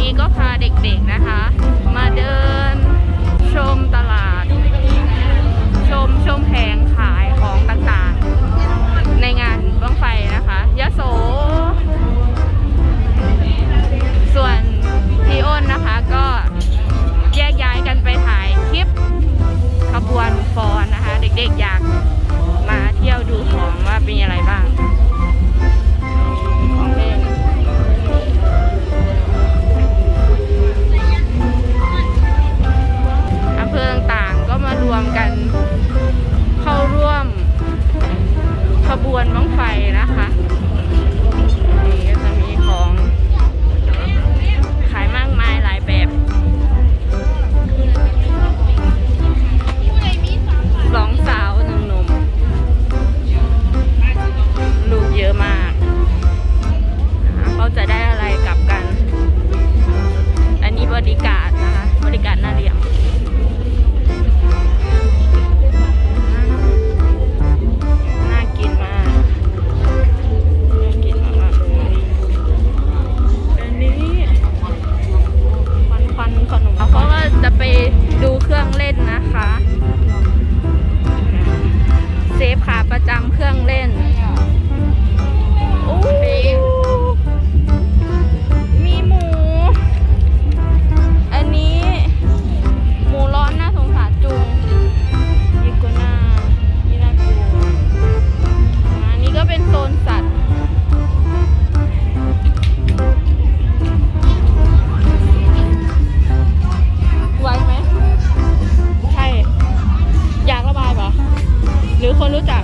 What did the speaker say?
นี้ก็พาเด็กๆนะคะ มาเดินชมตลาด ชมชมแผงขายของต่างๆ ในงานบ้างไฟนะคะยะโส จำเครื่องเล่นมีหมู อันนี้ หมูร้อนน่าสงสารจุงยิโกนายินากลัอันนี้ก็เป็นโซนสัตว์ ไวไหม ใช่ อยากระบายเหรอ หรือคนรู้จัก